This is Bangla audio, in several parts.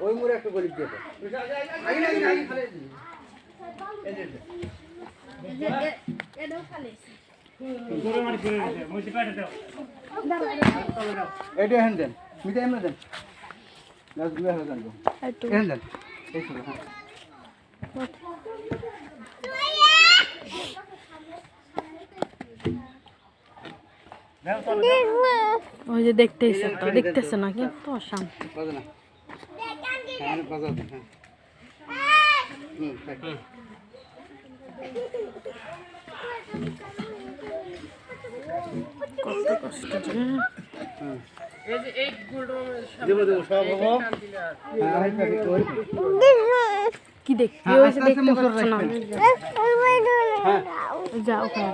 ওই মোড়ে একটা গরিব দিয়ে এটা এখানে দেন মিটা এমনি দেন এখানে দেন এখানে দেন এই ছিল হ্যাঁ ওই যে দেখতেছে তো দেখতেছে না কিন্তু শান্তি কষ্ট কষ্ট হ্যাঁ কি দেখতে হ্যাঁ, আস্তে আস্তে দেখতে পাচ্ছ না? রাখবেন। ওই যা ওখানে।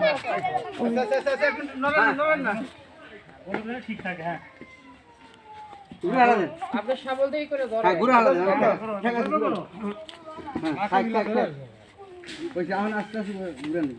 একটু নড়েন না, নড়েন না। ওগুলো ঠিক থাকে হ্যাঁ ঘুরে হালা দেন আপনি সাবল দিয়ে করে ধরেন। হ্যাঁ ঘুরে হালা দেন করো, করো, ঠিক আছে, করো, ঘুরে করো। হ্যাঁ থাক থাক থাক ওই যে আস্তে আস্তে ঘুরে নেব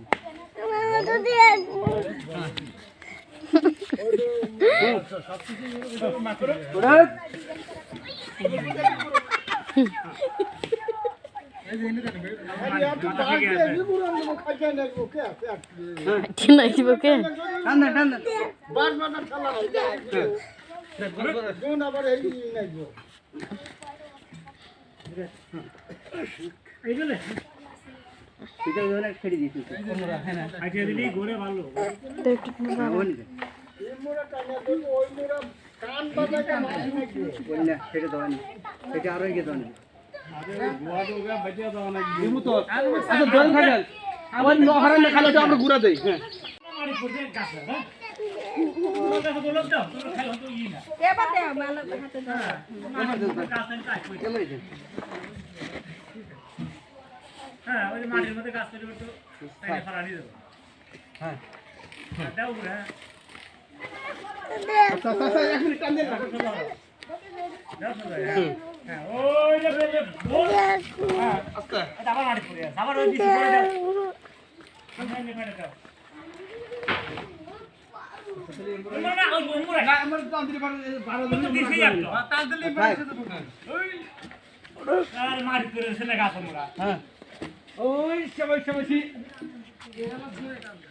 এইগুলো এটা ওখানে ছেড়ে দিয়েছি। আজকে দিলি ঘুরে ভালো সেটা দেওয়া নেই। সেটা আরও এগিয়ে দেওয়া নেই। মাটি করতে গাছ হ্যাঁ ওগুলো গাছ বলো দাও তোমরা খাই হতো ই না গাছ আমি কাজ করি কেমন হয়েছে? হ্যাঁ ওই মাটির মধ্যে গাছ তৈরি করতে দেবো। হ্যাঁ। হ্যাঁ। দিকে করে গাছ আমরা। ওই জন্য গর-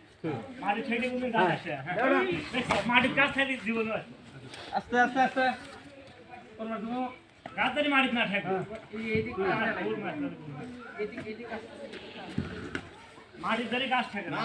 তো। মুলুক না দিয়ে বেড়ায়। আচ্ছা, ওই হালে বাড়ি। এই হ্যাঁ না। আপনার কাছে গুলো দাও কেটে, হ্যাঁ, অনেক যে মাটি থেকে রয়েছে গাছ। হ্যাঁ। মাটি থেকে কোনো গাছ আসে, হ্যাঁ। দেখছো, মাটির গাছ থেকে জীবন আছে। আস্তে আস্তে আস্তে গাছ যদি মাটিতে না থাকে মাটির যদি গাছ থাকে না